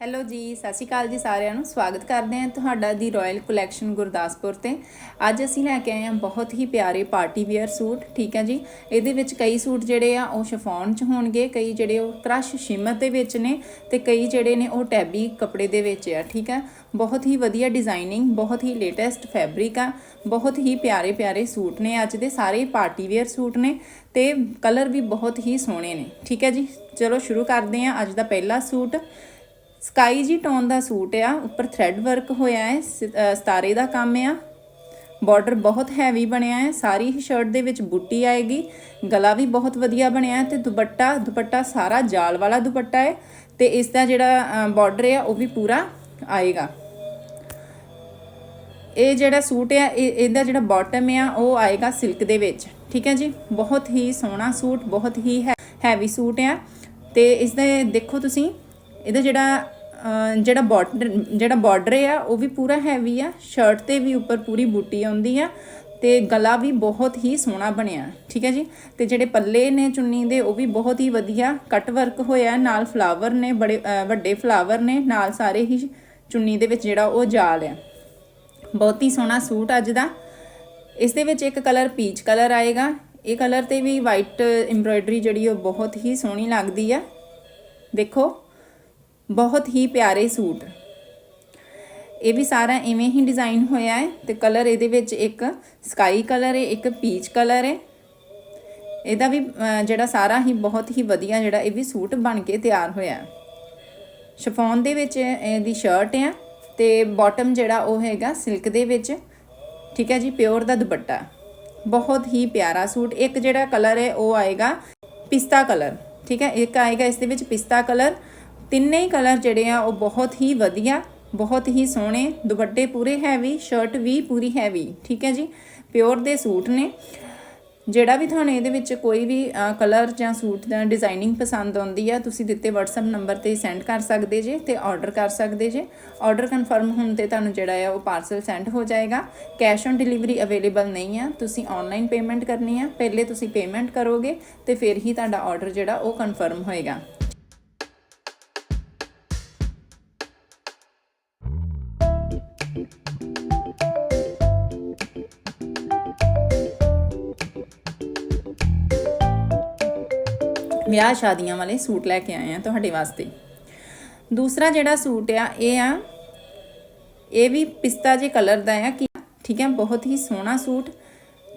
Hello ਜੀ, ਸਤਿ ਸ਼੍ਰੀ ਅਕਾਲ ਜੀ ਸਾਰਿਆਂ ਨੂੰ। ਸਵਾਗਤ ਕਰਦੇ ਹਾਂ ਤੁਹਾਡਾ ਦੀ ਰਾਇਲ ਕਲੈਕਸ਼ਨ ਗੁਰਦਾਸਪੁਰ ਤੇ। ਅੱਜ ਅਸੀਂ ਲੈ ਕੇ ਆਏ ਹਾਂ ਬਹੁਤ ਹੀ ਪਿਆਰੇ ਪਾਰਟੀ ਵੇਅਰ ਸੂਟ, ਠੀਕ ਹੈ ਜੀ? ਇਹਦੇ ਵਿੱਚ ਕਈ ਸੂਟ ਜਿਹੜੇ ਆ, ਉਹ ਸ਼ਿਫੋਨ ਚ ਹੋਣਗੇ, ਕਈ ਜਿਹੜੇ ਉਹ ਕ੍ਰਸ਼ ਸ਼ਿਮਰ ਦੇ ਵਿੱਚ ਨੇ ਤੇ ਕਈ ਜਿਹੜੇ ਨੇ ਉਹ ਟੈਬੀ ਕੱਪੜੇ ਦੇ ਵਿੱਚ ਆ, ਠੀਕ ਹੈ? ਬਹੁਤ ਹੀ ਵਧੀਆ ਡਿਜ਼ਾਈਨਿੰਗ ਬਹੁਤ ਹੀ ਲੇਟੈਸਟ ਫੈਬਰਿਕ ਆ, ਬਹੁਤ ਹੀ ਪਿਆਰੇ ਪਿਆਰੇ ਸੂਟ ਨੇ ਅੱਜ ਦੇ, ਸਾਰੇ ਪਾਰਟੀ ਵੇਅਰ ਸੂਟ ਨੇ ਤੇ ਕਲਰ ਵੀ ਬਹੁਤ ਹੀ ਸੋਹਣੇ ਨੇ, ਠੀਕ ਹੈ ਜੀ? ਚਲੋ ਸ਼ੁਰੂ ਕਰਦੇ ਹਾਂ ਅੱਜ ਦਾ ਪਹਿਲਾ ਸੂਟ। ਸਕਾਈ ਜੀ ਟੋਨ ਦਾ ਸੂਟ ਆ ਉੱਪਰ ਥ੍ਰੈਡ ਵਰਕ ਹੋਇਆ ਹੈ ਸ- ਅ, ਸਤਾਰੇ ਦਾ ਕੰਮ ਆ। ਬਾਰਡਰ ਬਹੁਤ ਹੈਵੀ ਬਣਿਆ ਹੈ ਸਾਰੀ ਹੀ ਸ਼ਰਟ ਦੇ ਵਿੱਚ ਬੁੱਟੀ ਆਏਗੀ। ਗਲਾ ਵੀ ਬਹੁਤ ਵਧੀਆ ਬਣਿਆ ਹੈ ਤੇ ਦੁਪੱਟਾ ਦੁਪੱਟਾ ਸਾਰਾ ਜਾਲ ਵਾਲਾ ਦੁਪੱਟਾ ਹੈ ਤੇ ਇਸ ਦਾ ਜਿਹੜਾ ਬਾਰਡਰ ਆ ਉਹ ਵੀ ਪੂਰਾ ਆਏਗਾ। ਇਹ ਜਿਹੜਾ ਸੂਟ ਆ ਇਹ ਇਹਦਾ ਜਿਹੜਾ ਬਾਟਮ ਆ ਉਹ ਆਏਗਾ ਸਿਲਕ ਦੇ ਵਿੱਚ ਠੀਕ ਹੈ ਜੀ? ਬਹੁਤ ਹੀ ਸੋਹਣਾ ਸੂਟ ਬਹੁਤ ਹੀ ਹੈਵੀ ਸੂਟ ਆ ਤੇ ਇਸ ਦੇ ਦੇਖੋ ਤੁਸੀਂ ਇਹਦਾ ਜਿਹੜਾ ਜਿਹੜਾ ਬਾਰਡਰ ਜਿਹੜਾ ਬਾਰਡਰ ਆ, ਉਹ ਵੀ ਪੂਰਾ ਹੈਵੀ ਆ। ਸ਼ਰਟ ਤੇ ਵੀ ਉੱਪਰ ਪੂਰੀ ਬੂਟੀ ਆਉਂਦੀ ਆ ਤੇ ਗਲਾ ਵੀ ਬਹੁਤ ਹੀ ਸੋਹਣਾ ਬਣਿਆ, ਠੀਕ ਹੈ ਜੀ? ਤੇ ਜਿਹੜੇ ਪੱਲੇ ਨੇ ਚੁੰਨੀ ਦੇ, ਉਹ ਵੀ ਬਹੁਤ ਹੀ ਵਧੀਆ ਕੱਟ ਵਰਕ ਹੋਇਆ। ਨਾਲ ਫਲਾਵਰ ਨੇ, ਬੜੇ ਵੱਡੇ ਫਲਾਵਰ ਨੇ, ਨਾਲ ਸਾਰੇ ਹੀ ਚੁੰਨੀ ਦੇ ਵਿੱਚ ਜਿਹੜਾ ਉਹ ਜਾਲ ਆ। ਬਹੁਤ ਹੀ ਸੋਹਣਾ ਸੂਟ ਅੱਜ ਦਾ। ਇਸ ਦੇ ਵਿੱਚ ਇੱਕ ਕਲਰ ਪੀਚ ਕਲਰ ਆਏਗਾ। ਇਹ ਕਲਰ ਤੇ ਵੀ ਵਾਈਟ ਐਮਬ੍ਰਾਇਡਰੀ ਜਿਹੜੀ ਉਹ ਬਹੁਤ ਹੀ ਸੋਹਣੀ ਲੱਗਦੀ ਆ। ਦੇਖੋ। ਬਹੁਤ ਹੀ ਪਿਆਰੇ ਸੂਟ। ਇਹ ਵੀ ਸਾਰਾ ਇਵੇਂ ਹੀ ਡਿਜ਼ਾਈਨ ਹੋਇਆ ਹੈ ਤੇ ਕਲਰ ਇਹਦੇ ਵਿੱਚ ਇੱਕ ਸਕਾਈ ਕਲਰ ਹੈ, ਇੱਕ ਪੀਚ ਕਲਰ ਹੈ। ਇਹਦਾ ਵੀ ਜਿਹੜਾ ਸਾਰਾ ਹੀ ਬਹੁਤ ਹੀ ਵਧੀਆ ਜਿਹੜਾ ਇਹ ਵੀ ਸੂਟ ਬਣ ਕੇ ਤਿਆਰ ਹੋਇਆ ਹੈ। ਸ਼ਿਫੋਨ ਦੇ ਵਿੱਚ ਇਹਦੀ ਸ਼ਰਟ ਆ ਤੇ ਬਾਟਮ ਜਿਹੜਾ ਉਹ ਹੈਗਾ ਸਿਲਕ ਦੇ ਵਿੱਚ। ਠੀਕ ਹੈ ਜੀ ਪਿਓਰ ਦਾ ਦੁਪੱਟਾ। ਬਹੁਤ ਹੀ ਪਿਆਰਾ ਸੂਟ। ਇੱਕ ਜਿਹੜਾ ਕਲਰ ਹੈ ਉਹ ਆਏਗਾ ਪਿਸਤਾ ਕਲਰ। ਠੀਕ ਹੈ, ਇੱਕ ਆਏਗਾ ਇਸ ਦੇ ਵਿੱਚ ਪਿਸਤਾ ਕਲਰ ਤਿੰਨੇ ਹੀ ਕਲਰ ਜਿਹੜੇ ਆ, ਉਹ ਬਹੁਤ ਹੀ ਵਧੀਆ, ਬਹੁਤ ਹੀ ਸੋਹਣੇ, ਦੁਪੱਟੇ ਪੂਰੇ ਹੈਵੀ ਸ਼ਰਟ ਵੀ ਪੂਰੀ ਹੈਵੀ ਠੀਕ ਹੈ ਜੀ? ਪਿਓਰ ਦੇ ਸੂਟ ਨੇ। ਜਿਹੜਾ ਵੀ ਤੁਹਾਨੂੰ ਇਹਦੇ ਵਿੱਚ ਕੋਈ ਵੀ ਕਲਰ ਜਾਂ ਸੂਟ ਦਾ ਡਿਜ਼ਾਈਨਿੰਗ ਪਸੰਦ ਆਉਂਦੀ ਆ, ਤੁਸੀਂ ਦਿੱਤੇ WhatsApp ਨੰਬਰ ਤੇ ਸੈਂਡ ਕਰ ਸਕਦੇ ਜੇ ਤੇ ਆਰਡਰ ਕਰ ਸਕਦੇ ਜੇ। ਆਰਡਰ ਕਨਫਰਮ ਹੋਣ ਤੇ ਤੁਹਾਨੂੰ ਜਿਹੜਾ ਆ, ਉਹ ਪਾਰਸਲ ਸੈਂਡ ਹੋ ਜਾਏਗਾ। ਕੈਸ਼ ਔਨ ਡਿਲੀਵਰੀ ਅਵੇਲੇਬਲ ਨਹੀਂ ਆ, ਤੁਸੀਂ ਆਨਲਾਈਨ ਪੇਮੈਂਟ ਕਰਨੀ ਆ। ਪਹਿਲੇ ਤੁਸੀਂ ਪੇਮੈਂਟ ਕਰੋਗੇ ਤੇ ਫਿਰ ਹੀ ਤੁਹਾਡਾ ਆਰਡਰ ਜਿਹੜਾ, ਉਹ ਕਨਫਰਮ ਹੋਏਗਾ। ਵਿਆਹ ਸ਼ਾਦੀਆਂ ਵਾਲੇ ਸੂਟ ਲੈ ਕੇ ਆਏ ਆ ਤੁਹਾਡੇ ਵਾਸਤੇ। ਦੂਸਰਾ ਜਿਹੜਾ ਸੂਟ ਆ, ਇਹ ਆ, ਇਹ ਵੀ ਪਿਸਤਾ ਜੇ ਕਲਰ ਦਾ ਆ, ਕਿ ਠੀਕ ਹੈ ਬਹੁਤ ਹੀ ਸੋਹਣਾ ਸੂਟ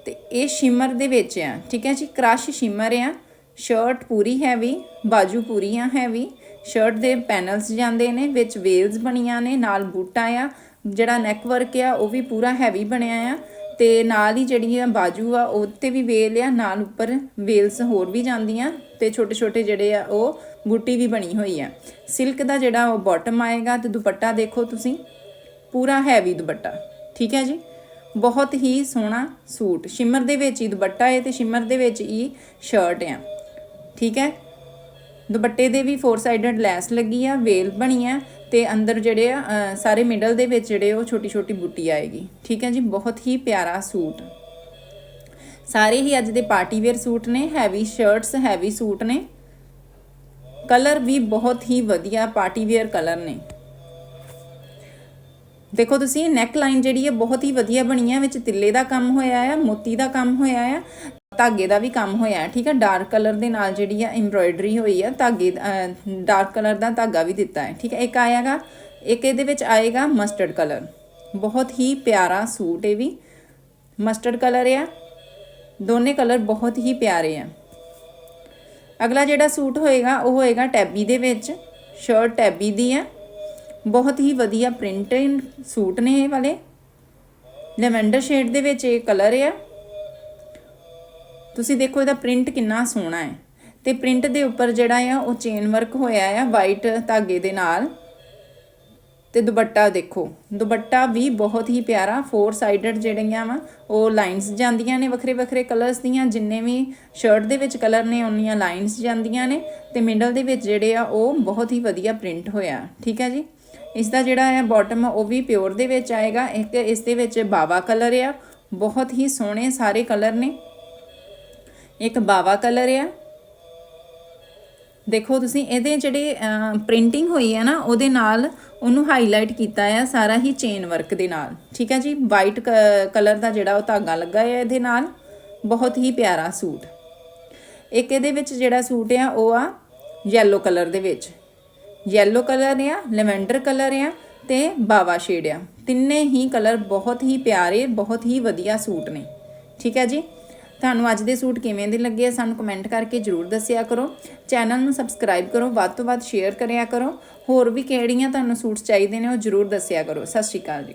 ਤੇ ਇਹ ਸ਼ਿਮਰ ਦੇ ਵਿੱਚ ਆ, ਠੀਕ ਹੈ ਜੀ, ਕ੍ਰਸ਼ ਸ਼ਿਮਰ ਆ, ਸ਼ਰਟ ਪੂਰੀ ਹੈਵੀ, ਬਾਜੂ ਪੂਰੀਆਂ ਹੈਵੀ, ਸ਼ਰਟ ਦੇ ਪੈਨਲਸ ਜਾਂਦੇ ਨੇ, ਵਿੱਚ ਵੇਲਸ ਬਣੀਆਂ ਨੇ, ਨਾਲ ਬੂਟਾ ਆ, ਜਿਹੜਾ ਨੈਕ ਵਰਕ ਆ, ਉਹ ਵੀ ਪੂਰਾ ਹੈਵੀ ਬਣਿਆ ਆ ਤੇ ਨਾਲ ਹੀ ਜਿਹੜੀ ਆ ਬਾਜੂ ਆ, ਉਹ ਤੇ ਵੀ ਵੇਲ ਆ, ਨਾਲ ਉੱਪਰ ਵੇਲਸ ਹੋਰ ਵੀ ਜਾਂਦੀਆਂ ਤੇ ਛੋਟੇ ਛੋਟੇ ਜਿਹੜੇ ਆ, ਉਹ ਬੂਟੀ ਵੀ ਬਣੀ ਹੋਈ ਆ। ਸਿਲਕ ਦਾ ਜਿਹੜਾ ਉਹ ਬਾਟਮ ਆਏਗਾ ਤੇ ਦੁਪੱਟਾ ਦੇਖੋ ਤੁਸੀਂ, ਪੂਰਾ ਹੈਵੀ ਦੁਪੱਟਾ, ਠੀਕ ਹੈ ਜੀ? ਬਹੁਤ ਹੀ ਸੋਹਣਾ ਸੂਟ ਸ਼ਿਮਰ ਦੇ ਵਿੱਚ ਹੀ ਦੁਪੱਟਾ ਹੈ ਤੇ ਸ਼ਿਮਰ ਦੇ ਵਿੱਚ ਹੀ ਸ਼ਰਟ ਆ, ਠੀਕ ਹੈ? ਦੁਪੱਟੇ ਦੇ ਵੀ ਫੋਰ ਸਾਈਡਡ ਲੈਸ ਲੱਗੀ ਆ, ਵੇਲ ਬਣੀ ਆ ਤੇ ਅੰਦਰ ਜਿਹੜੇ ਆ ਸਾਰੇ ਮਿਡਲ ਦੇ ਵਿੱਚ ਜਿਹੜੇ ਉਹ ਛੋਟੀ ਛੋਟੀ ਬੁੱਟੀ ਆਏਗੀ। ਠੀਕ ਹੈ ਜੀ? ਬਹੁਤ ਹੀ ਪਿਆਰਾ ਸੂਟ। ਸਾਰੇ ਹੀ ਅੱਜ ਦੇ ਪਾਰਟੀ ਵੇਅਰ ਸੂਟ ਨੇ ਹੈਵੀ ਸ਼ਰਟਸ ਹੈਵੀ ਸੂਟ ਨੇ। ਕਲਰ ਵੀ ਬਹੁਤ ਹੀ ਵਧੀਆ ਪਾਰਟੀ ਵੇਅਰ ਕਲਰ ਨੇ। ਦੇਖੋ ਤੁਸੀਂ ਨੈਕ ਲਾਈਨ ਜਿਹੜੀ ਹੈ ਬਹੁਤ ਹੀ ਵਧੀਆ ਬਣੀ ਹੈ, ਵਿੱਚ ਤਿੱਲੇ ਦਾ ਕੰਮ ਹੋਇਆ ਹੈ ਮੋਤੀ ਦਾ ਕੰਮ ਹੋਇਆ ਹੈ ਧਾਗੇ ਦਾ ਵੀ ਕੰਮ ਹੋਇਆ ਠੀਕ ਹੈ? ਡਾਰਕ ਕਲਰ ਦੇ ਨਾਲ ਜਿਹੜੀ ਆ ਐਮਬ੍ਰੋਇਡਰੀ ਹੋਈ ਆ, ਧਾਗੇ ਡਾਰਕ ਕਲਰ ਦਾ ਧਾਗਾ ਵੀ ਦਿੱਤਾ ਹੈ, ਠੀਕ ਹੈ? ਇੱਕ ਆਏਗਾ ਇੱਕ ਇਹਦੇ ਵਿੱਚ ਆਏਗਾ ਮਸਟਰਡ ਕਲਰ ਬਹੁਤ ਹੀ ਪਿਆਰਾ ਸੂਟ ਇਹ ਵੀ। ਮਸਟਰਡ ਕਲਰ ਆ। ਦੋਨੇ ਕਲਰ ਬਹੁਤ ਹੀ ਪਿਆਰੇ ਆ। ਅਗਲਾ ਜਿਹੜਾ ਸੂਟ ਹੋਏਗਾ, ਉਹ ਹੋਏਗਾ ਟੈਬੀ ਦੇ ਵਿੱਚ। ਸ਼ਰਟ ਟੈਬੀ ਦੀ ਆ। ਬਹੁਤ ਹੀ ਵਧੀਆ ਪ੍ਰਿੰਟਡ ਸੂਟ ਨੇ ਇਹ ਵਾਲੇ। ਲੈਵੈਂਡਰ ਸ਼ੇਡ ਦੇ ਵਿੱਚ ਇਹ ਕਲਰ ਆ। ਤੁਸੀਂ ਦੇਖੋ ਇਹਦਾ ਪ੍ਰਿੰਟ ਕਿੰਨਾ ਸੋਹਣਾ ਹੈ। ਤੇ ਪ੍ਰਿੰਟ ਦੇ ਉੱਪਰ ਜਿਹੜਾ ਆ, ਉਹ ਚੇਨ ਵਰਕ ਹੋਇਆ ਆ ਵਾਈਟ ਧਾਗੇ ਦੇ ਨਾਲ। ਤੇ ਦੁਪੱਟਾ ਦੇਖੋ, ਦੁਪੱਟਾ ਵੀ ਬਹੁਤ ਹੀ ਪਿਆਰਾ ਫੋਰ ਸਾਈਡਡ ਜਿਹੜੀਆਂ ਵਾ, ਉਹ ਲਾਈਨਸ ਜਾਂਦੀਆਂ ਨੇ, ਵੱਖਰੇ ਵੱਖਰੇ ਕਲਰਸ ਦੀਆਂ, ਜਿੰਨੇ ਵੀ ਸ਼ਰਟ ਦੇ ਵਿੱਚ ਕਲਰ ਨੇ, ਉਨੀਆਂ ਲਾਈਨਸ ਜਾਂਦੀਆਂ ਨੇ। ਤੇ ਮਿਡਲ ਦੇ ਵਿੱਚ ਜਿਹੜੇ ਆ, ਉਹ ਬਹੁਤ ਹੀ ਵਧੀਆ ਪ੍ਰਿੰਟ ਹੋਇਆ, ਠੀਕ ਹੈ ਜੀ? ਇਸ ਦਾ ਜਿਹੜਾ ਹੈ ਬਾਟਮ ਉਹ ਵੀ ਪਿਓਰ ਦੇ ਵਿੱਚ ਆਏਗਾ। ਇੱਕ ਇਸ ਦੇ ਵਿੱਚ ਬਾਵਾ ਕਲਰ ਆ, ਬਹੁਤ ਹੀ ਸੋਹਣੇ ਸਾਰੇ ਕਲਰ ਨੇ। ਇੱਕ ਬਾਵਾ ਕਲਰ ਆ। ਦੇਖੋ, ਤੁਸੀਂ ਇਹਦੇ ਜਿਹੜੇ ਪ੍ਰਿੰਟਿੰਗ ਹੋਈ ਹੈ ਨਾ, ਉਹਦੇ ਨਾਲ ਉਹਨੂੰ ਹਾਈਲਾਈਟ ਕੀਤਾ ਆ ਸਾਰਾ ਹੀ ਚੇਨ ਵਰਕ ਦੇ ਨਾਲ। ਠੀਕ ਹੈ ਜੀ? ਵਾਈਟ ਕਲਰ ਦਾ ਜਿਹੜਾ ਉਹ ਧਾਗਾ ਲੱਗਾ ਹੈ ਇਹਦੇ ਨਾਲ। ਬਹੁਤ ਹੀ ਪਿਆਰਾ ਸੂਟ। ਇੱਕ ਇਹਦੇ ਵਿੱਚ ਜਿਹੜਾ ਸੂਟ ਆ, ਉਹ ਆ ਯੈਲੋ ਕਲਰ ਦੇ ਵਿੱਚ। ਯੈਲੋ ਕਲਰ ਆ ਲੈਵੈਂਡਰ ਕਲਰ ਆ ਤੇ ਬਾਵਾ ਸ਼ੇਡ ਆ। ਤਿੰਨੇ ਹੀ ਕਲਰ ਬਹੁਤ ਹੀ ਪਿਆਰੇ, ਬਹੁਤ ਹੀ ਵਧੀਆ ਸੂਟ ਨੇ। ਠੀਕ ਹੈ ਜੀ? ਤੁਹਾਨੂੰ ਅੱਜ ਦੇ ਸੂਟ ਕਿਵੇਂ ਦੇ ਲੱਗੇ ਆ, ਸਾਨੂੰ ਕਮੈਂਟ ਕਰਕੇ ਜਰੂਰ ਦੱਸਿਆ ਕਰੋ। ਚੈਨਲ ਨੂੰ ਸਬਸਕ੍ਰਾਈਬ ਕਰੋ, ਵੱਧ ਤੋਂ ਵੱਧ ਸ਼ੇਅਰ ਕਰਿਆ ਕਰੋ। ਹੋਰ ਵੀ ਕਿਹੜੀਆਂ ਤੁਹਾਨੂੰ ਸੂਟਸ ਚਾਹੀਦੇ ਨੇ ਉਹ ਜਰੂਰ ਦੱਸਿਆ ਕਰੋ। ਸਤਿ ਸ਼੍ਰੀ ਅਕਾਲ ਜੀ।